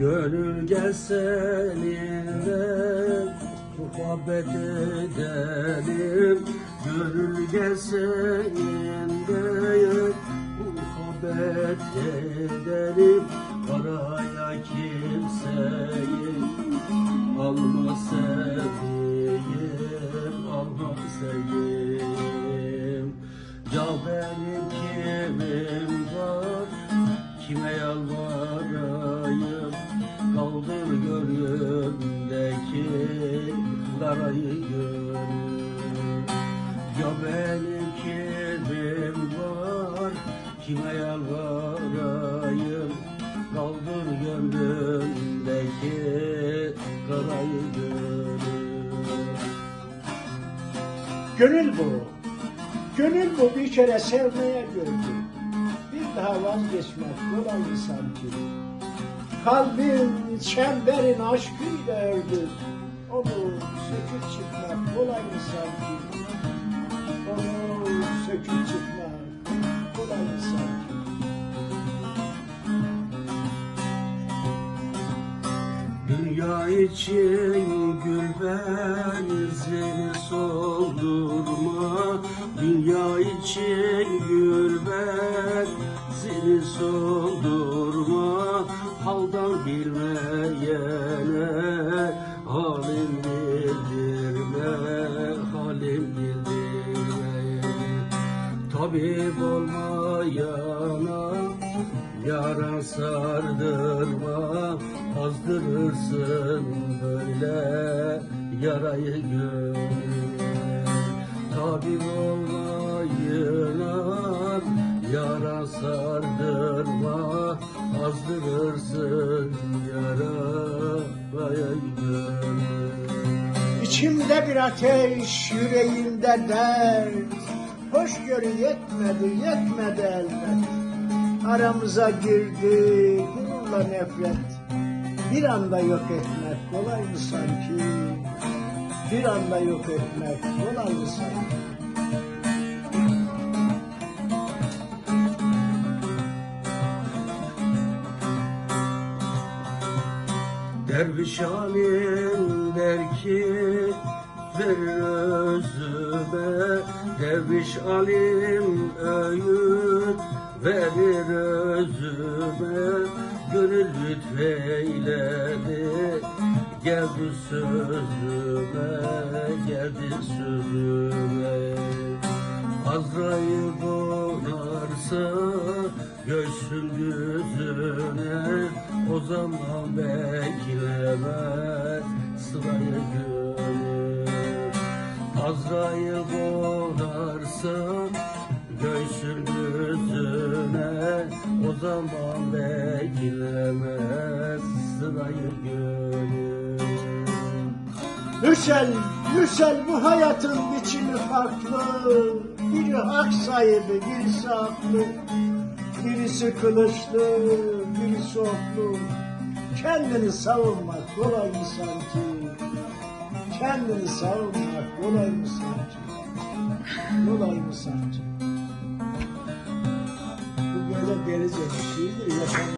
Gönül gel seninle muhabbet edelim. Gönül gel seninle muhabbet edelim. Paraya kimseyi alma sevdiğim Darayı gönül Ya benim kimim var Kime yalvarayım Kaldır gönlümdeki Karayı gönül Gönül bu. Gönül bu bir kere sevmeye gördü. Bir daha vazgeçmek kolay sanki? Kalbin çemberin aşkıyla ördü. Onu söküp çıkmak kolay mı sanki? Onu söküp çıkmak kolay mı sanki? Dünya için gül benzeri soldurma Dünya için gül benzeri soldurma Haldan bilmeyene Tabip olmayana Yara sardırma Azdırırsın böyle yarayı gönül Tabip olmayana Yara sardırma Azdırırsın yarayı gönül İçimde bir ateş, yüreğimde dert. Hoşgörü yetmedi, yetmedi elbet. Aramıza girdi gururla nefret. Bir anda yok etmek kolay mı sanki? Bir anda yok etmek kolay mı sanki? Derviş halim der ki özüme Derviş alim öğüt verir özüme Gönül lütfeyledi. Geldi sözüme Geldi sözüme. Azrail konarsa göğsün düzüne O zaman beklemez sırayı gönül Azrail konarsa göğsün düzüne O zaman beklemez sırayı gönül Müsel, Müsel bu hayatın biçimi farklı. Biri hak sahibi, birisi haklı. Birisi kılıçlı, birisi oklu. Kendini savunmak kolay mı sanki? Kendini savunmak kolay mı sanki? Kolay mı sanki? Bu böyle delice bir şeydir. Yaşam